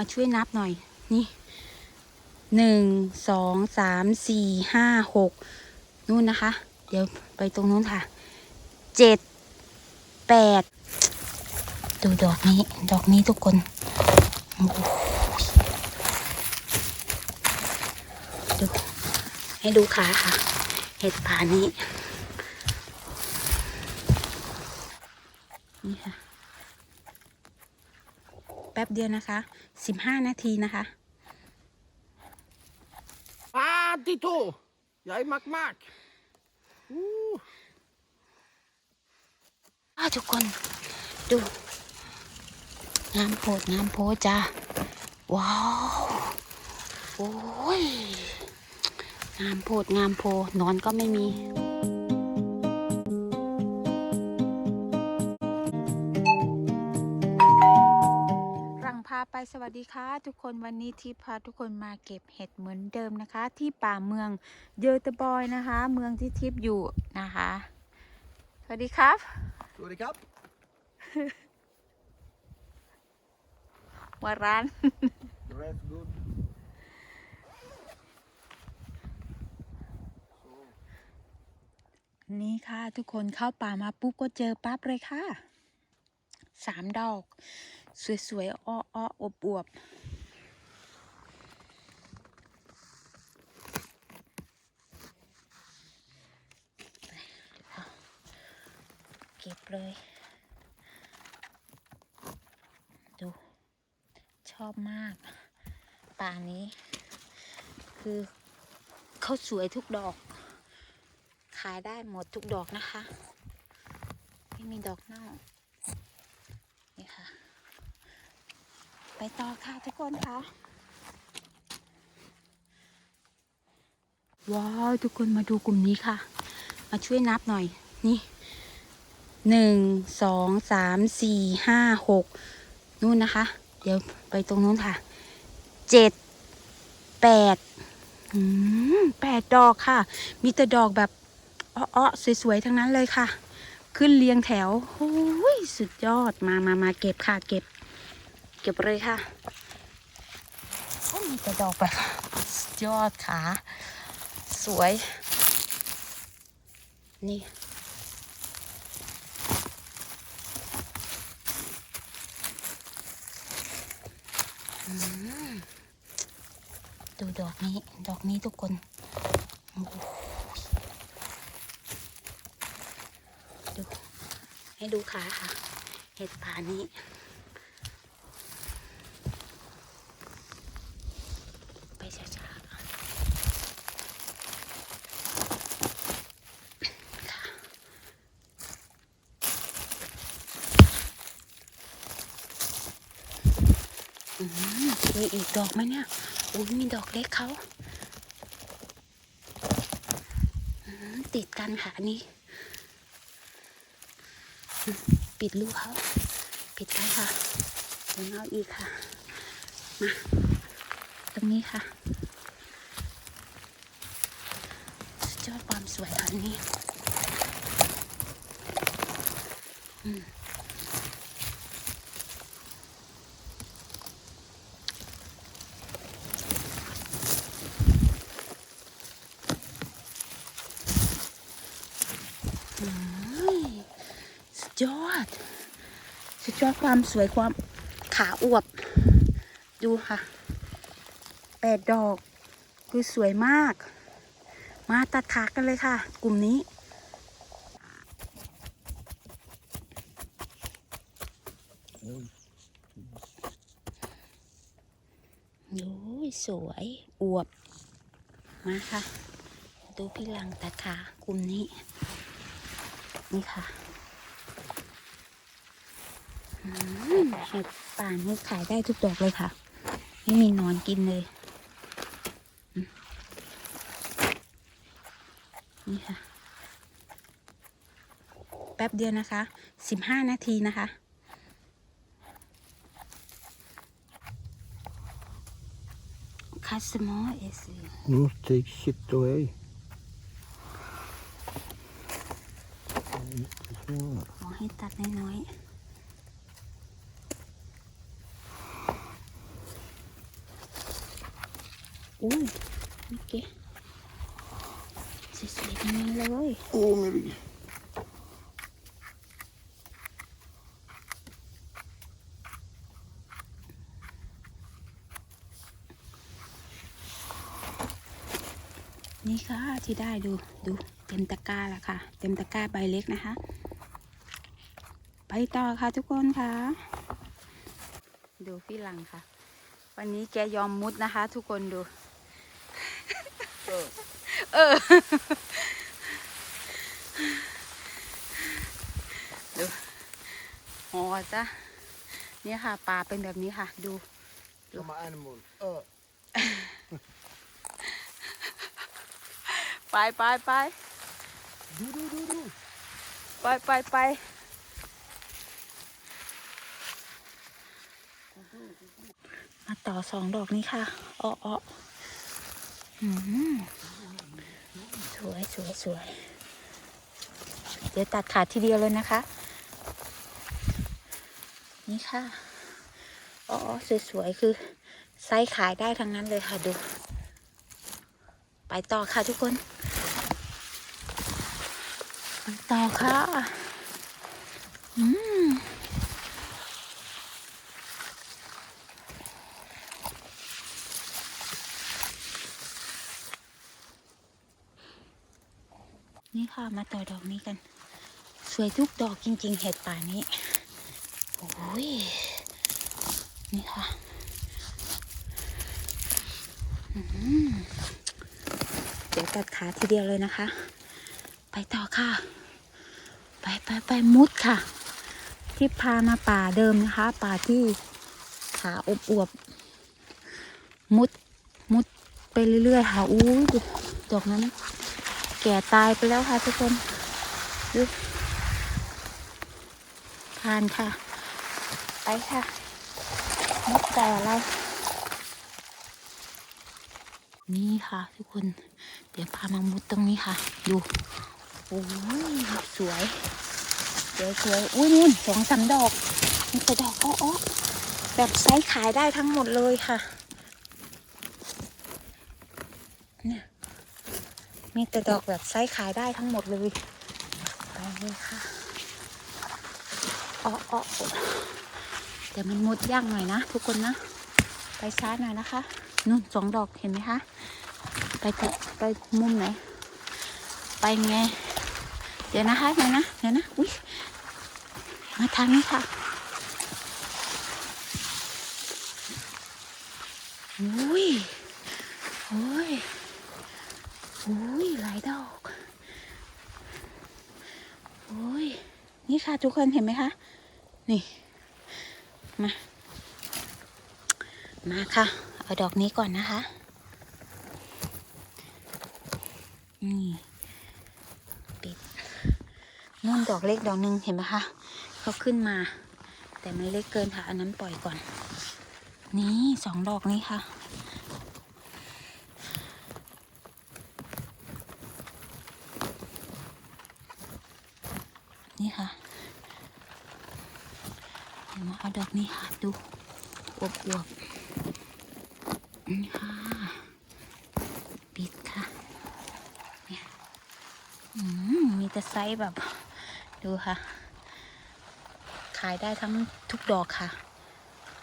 มาช่วยนับหน่อย นี่หนึ่งสองสามสี่ห้าหกนู่นนะคะ เดี๋ยวไปตรงนู้นค่ะเจ็ดแปดดูดอกนี้ ดอกนี้ทุกคนดูให้ดูขาค่ะ เห็ดผานี้ค่ะ แป๊บเดียวนะคะสิบห้านาทีนะคะปาติโตใหญ่มากๆอู้อ้าวทุกคน ดูงามโพดงามโพดจ้าว้าว โอ้ยงามโพดงามโพนอนก็ไม่มีาไปสวัสดีค่ะ ทุกคนวันนี้ที่พาทุกคนมาเก็บเห็ดเหมือนเดิมนะคะ ที่ป่าเมืองเยอร์ตบอยนะคะ เมืองที่ทิพย์อยู่นะคะ สวัสดีครับ สวัสดีครับว่าร้าน That's good นี่ค่ะ ทุกคนเข้าป่ามาปุ๊บก็เจอปั๊บเลยค่ะสามดอก สวยๆ อ้ออ้ออบอวบเก็บเลย ดู ชอบมาก ป่านี้ คือเขาสวยทุกดอก ขายได้หมดทุกดอกนะคะ ไม่มีดอกเน่า นี่ค่ะ ไปต่อค่ะทุกคนค่ะว้าวทุกคนมาดูกลุ่มนี้ค่ะ มาช่วยนับหน่อย นี่หนึ่งสองสามสี่ห้าหกนู่นนะคะ เดี๋ยวไปตรงนู้นค่ะเจ็ดแปดแปดดอกค่ะ มีแต่ดอกแบบอ้อๆสวยๆ ทั้งนั้นเลยค่ะ ขึ้นเรียงแถวโอ้ยสุดยอดมามามาเก็บค่ะเก็บ เก็บเลยค่ะโอ้มีแต่ดอกแบบสยอดค่ะสวย นี่ดูดอกนี้ ดอกนี้ทุกคนดูให้ดูขาค่ะ เห็ดผานี้ ไปช้าๆค่ะอืมมี อีกดอกไหมเนี่ยอุ้ยมีดอกเล็กเขาติดกันค่ะอันนี้ ปิดลูกเขาปิดไว้ค่ะเดี๋ยวเอาอีกค่ะ มาตรงนี้ค่ะยอดความสวยค่ะอันนี้ อืมอืมสุด ยอด สุดยอดความสวยความขาอวบ ดูค่ะแปดดอกคือสวยมาก มาตัดขากันเลยค่ะ กลุ่มนี้โอ้ยสวยอวบ มาค่ะ ดูพี่ลังตัดขากลุ่มนี้ นี่ค่ะ เห็ดป่านี่ขายได้ทุกดอกเลยค่ะ ไม่มีหนอนกินเลยอืมนี่ค่ะ แป๊บเดียวนะคะ สิบห้านาทีนะคะคัสมอเอส No, take shit away ขอให้ตัดน้อยๆ อุ้ยนี่เก๋สวยๆทั้งนั้นเลย Åh, min rygg. นี่ค่ะที่ได้ดูดูเต็มตะกร้าแล้วค่ะ เต็มตะกร้าใบเล็กนะคะ ไปต่อค่ะทุกคนค่ะ ดูพี่หลังค่ะ วันนี้แกยอมมุดนะคะ ทุกคนดู เออดูอ๋อจ้ะเนี่ยค่ะปลาเป็นแบบนี้ค่ะ ดู Som animal. Uh. ไปไปไป Du, du, du, du. ไปไปไปมาต่อสองดอกนี้ค่ะอ้ออ้อหืม สวยสวยสวย เดี๋ยวตัดขาดทีเดียวเลยนะคะ นี่ค่ะอ้ออ้อสวยๆ คือไซส์ขายได้ทั้งนั้นเลยค่ะดู ไปต่อค่ะทุกคนไปต่อค่ะ อืม นี่ค่ะมาต่อดอกนี้กัน สวยทุกดอกจริง ๆ เห็ดป่านี้โอ้ยนี่ค่ะเดี๋ยวตัดขาทีเดียวเลยนะคะ ไปต่อค่ะ ไปไปไปมุดค่ะ ที่พามาป่าเดิมนะคะ ป่าที่ขาอบอวบๆมุด มุดไปเรื่อยๆค่ะอู้ยดูดอกนั้น แก่ตายไปแล้วค่ะทุกคนดูทานค่ะ ไปค่ะมุดแต่เรานี่ค่ะทุกคน เดี๋ยวพามามุดตรงนี้ค่ะ ดู โอ้ยสวยสวยสวยอุ้ยนู่นสองสามดอกมีแต่ดอกอ้ออ้อแบบไซส์ขายได้ทั้งหมดเลยค่ะเนี่ย มีแต่ดอกแบบไซส์ขายได้ทั้งหมดเลย ไปเลยค่ะอ้ออ้อแต่มันมุดยากหน่อยนะ ทุกคนนะ ไปช้าหน่อยนะคะนู่นสองดอกเห็นไหมคะ ไปเถอะไปมุมไหน ไปไง เดี๋ยวนะคะเดี๋ยวนะเดี๋ยวนะ อุ้ยมาทางนี้ค่ะอุ้ยโอ้ยโอ้ยหลาย ดอกโอ้ยนี่ค่ะทุกคนเห็นไหมคะ นี่ มา มาค่ะ เอาดอกนี้ก่อนนะคะนี่ปิดนู่นดอกเล็กดอกหนึ่งเห็นไหมคะเขาขึ้นมา แต่มันเล็กเกินค่ะอันนั้นปล่อยก่อน นี่สองดอกนี้ค่ะ นี่ค่ะเดอกนี้ค่ะดูอวบอวบนี่ค่ะปิดค่ะอืมมีแต่ไซส์แบบ ดูค่ะ ขายได้ทั้งทุกดอกค่ะ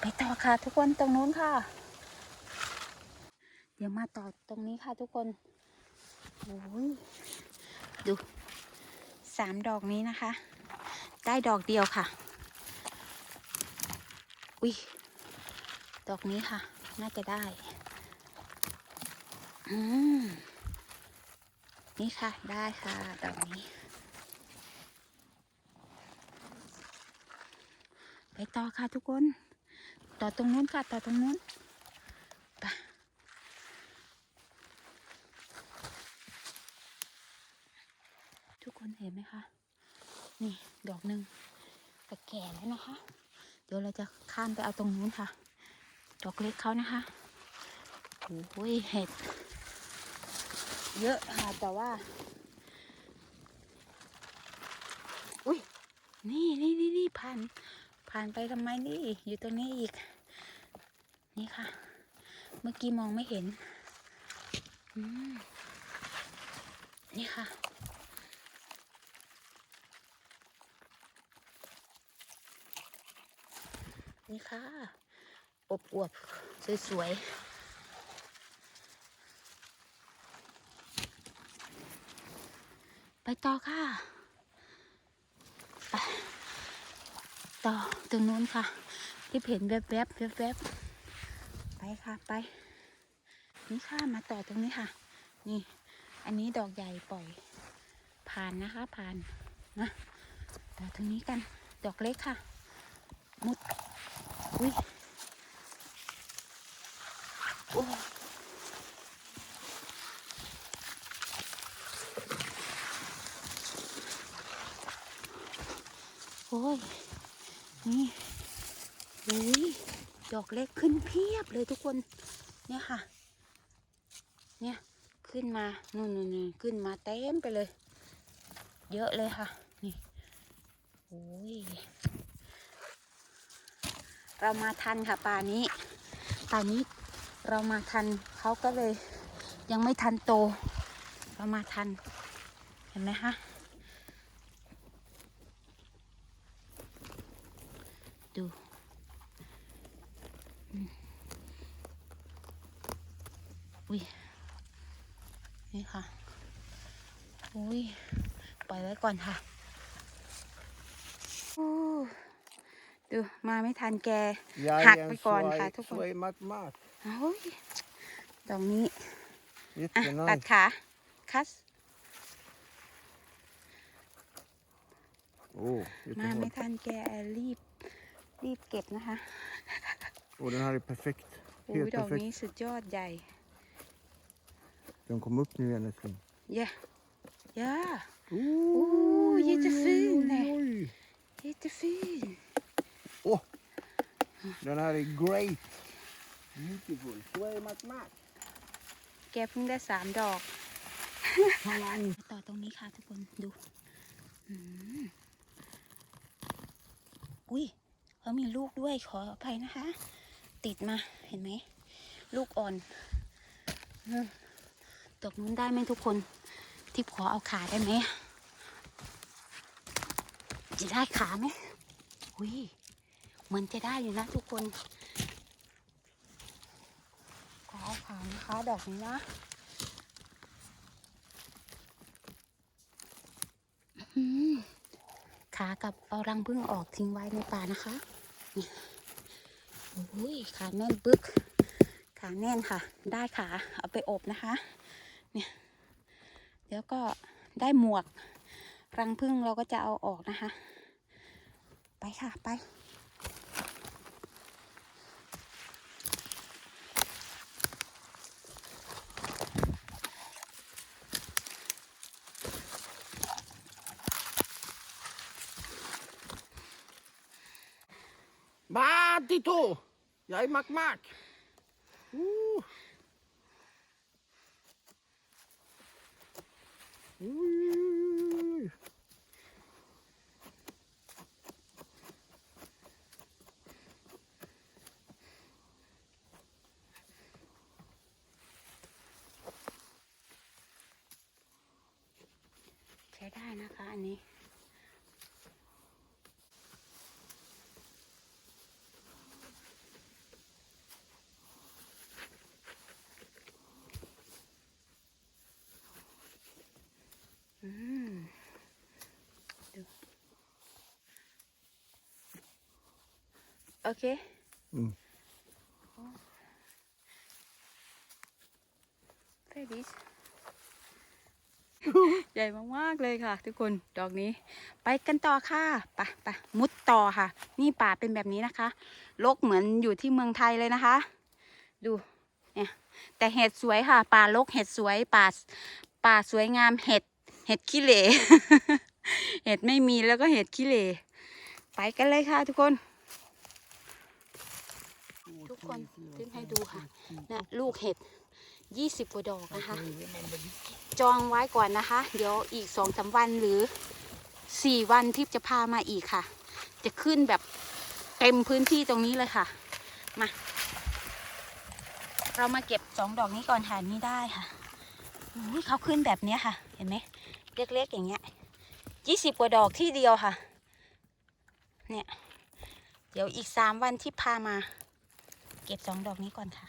ไปต่อค่ะ ทุกคนตรงนู้นค่ะ เดี๋ยวมาต่อตรงนี้ค่ะทุกคนโอ้ยดูสามดอกนี้นะคะ ได้ดอกเดียวค่ะ อุ้ยดอกนี้ค่ะ น่าจะได้ อืม นี่ค่ะ ได้ค่ะ ดอกนี้ ไปต่อค่ะทุกคน ต่อตรงนู้นค่ะ ต่อตรงนู้นไปทุกคนเห็นไหมคะ นี่ ดอกหนึ่งแต่แก่แล้วนะคะ เดี๋ยวเราจะข้ามไปเอาตรงนู้นค่ะ ดอกเล็กเขานะคะโอ้ยเห็ด เยอะค่ะ แต่ว่า อุ้ยนี่นี่นี่นี่ผ่าน ผ่านไปทำไมนี่ อยู่ตรงนี้อีก นี่ค่ะ เมื่อกี้มองไม่เห็น อืมนี่ค่ะ นี่ค่ะ อบอวบสวยๆ ไปต่อค่ะ ไป ต่อตรงนู้นค่ะ ที่เห็นแวบๆแวบๆ ไปค่ะไป นี่ค่ะมาต่อตรงนี้ค่ะ นี่ อันนี้ดอกใหญ่ปล่อย ผ่านนะคะผ่านนะต่อตรงนี้กัน ดอกเล็กค่ะ มุด อุ้ยโอ้ยโอ้ย นี่อุ้ยดอกเล็กขึ้นเพียบเลยทุกคน เนี่ยค่ะ เนี่ย ขึ้นมา นู่นนู่นนู่นขึ้นมาเต็มไปเลย เยอะเลยค่ะ นี่ โอ้ย เรามาทันค่ะป่านี้ป่านี้เรามาทันเขาก็เลยยังไม่ทันโต เรามาทัน เห็นไหมคะดูอุ้ยนี่ค่ะอุ้ยปล่อยไว้ก่อนค่ะอู้ ดูมาไม่ทันแก Jag Hack är en på garn här, svaj, tog på. svaj mat mat. โอ้ยตรงนี้อะตัด Jättenice. ขาคัส Åh, มาไม่ jättehårt. ทันแกรีบ รีบเก็บนะคะ Och den här är perfekt. โอ้ย Helt ดอกนี้ perfekt. สุดยอดใหญ่ Den kom upp nu igen älskling. เย่ย่า Oh, jättefin. oj. jättefin Åh, den här är great. Beautiful. Svaj mat mat. แกเพิ่งได้สามดอก Talang. ต่อตรงนี้ค่ะทุกคนดูอืมอุ้ยเขามีลูกด้วยขออภัยนะคะ ติดมาเห็นไหม ลูกอ่อนอืมตกนู้นได้ไหมทุกคนทิพย์ขอเอาขาได้ไหมจะได้ขาไหมอุ้ย เหมือนจะได้อยู่นะทุกคนขอเอาขานะคะดอกนี้นะขากับเอารังพึ่งออกทิ้งไว้ในป่านะคะโอ้ยขาแน่นปึ๊กขาแน่นค่ะ ได้ขา เอาไปอบนะคะ เนี่ย เดี๋ยวก็ได้หมวก รังพึ่งเราก็จะเอาออกนะคะ ไปค่ะ ไป ฏิใหญ่มากมากใช้ได้นะคะอันนี้ โอเค Mm. Fredis ใหญ่มากๆเลยค่ะ ทุกคนดอกนี้ ไปกันต่อค่ะไปไปมุดต่อค่ะ นี่ป่าเป็นแบบนี้นะคะรกเหมือนอยู่ที่เมืองไทยเลยนะคะ ดูเนี่ยแต่เห็ดสวยค่ะ ป่ารกเห็ดสวยป่าป่าสวยงามเห็ดเห็ดขี้เหร่เห็ดไม่มีแล้วก็เห็ดขี้เหร่ไปกันเลยค่ะ ทุกคนทุก คนขึ้นให้ดูค่ะนะลูกเห็ดยี่สิบกว่าดอกนะคะ จองไว้ก่อนนะคะ เดี๋ยวอีกสองสาวันหรือสี่วันที่จะพามาอีกค่ะ จะขึ้นแบบเต็มพื้นที่ตรงนี้เลยค่ะ มา เรามาเก็บสองดอกนี้ก่อนค่ะนี่ได้ค่ะอุ้ยเขาขึ้นแบบเนี้ยค่ะ เห็นไหมเล็กๆอย่างเงี้ยยี่สิบกว่าดอกที่เดียวค่ะ เนี่ย เดี๋ยวอีกสามวันที่พามา เก็บสองดอกนี้ก่อนค่ะ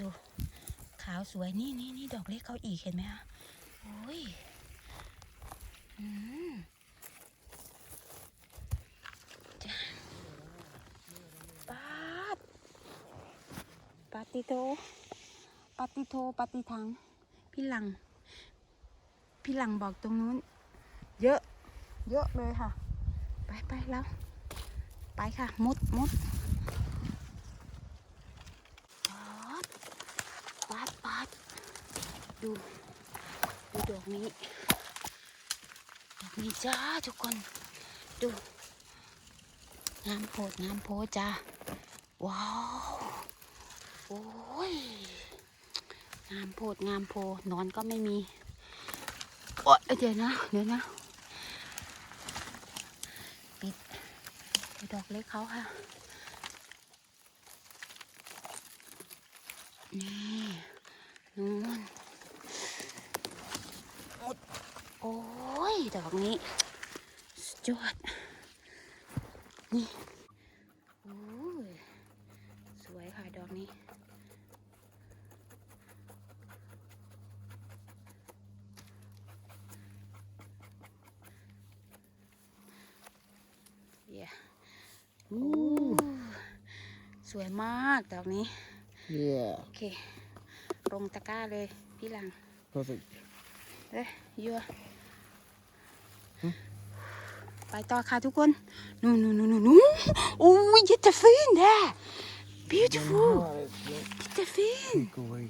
ดูขาวสวยนี่นี่นี่ดอกเล็กเขาอีกเห็นไหมคะโอ้ยอืมจ้ะปาดปาติโตปาติโทปาติทัง พี่หลัง พี่หลังบอกตรงนู้น เยอะ เยอะเลยค่ะ ไปไปแล้ว ไปค่ะมุดมุดปาดปาดปาดดูดูดอกนี้ดอกนี้จ้าทุกคนดูงามโพดงามโพจ้าว้าวโอ้ยงามโพดงามโพนอนก็ไม่มีโอ๊ยเดี๋ยวนะเดี๋ยวนะ ปิด ปิดดอกเล็กเขาค่ะ นี่นู่นมุดโอ้ยดอกนี้สุดยอดนี่ โอ้ย สวยค่ะ ดอกนี้ เดี๋ยวอู้สวยมาก ดอกนี้ Yeah. โอเคลงตะกร้าเลยพี่หลัง Perfect. เอ้ยยัวไปต่อค่ะทุกคนนู่นนู่นนู่นนู่นโอ้ย jättefin där beautiful Den här är jättefin Take away.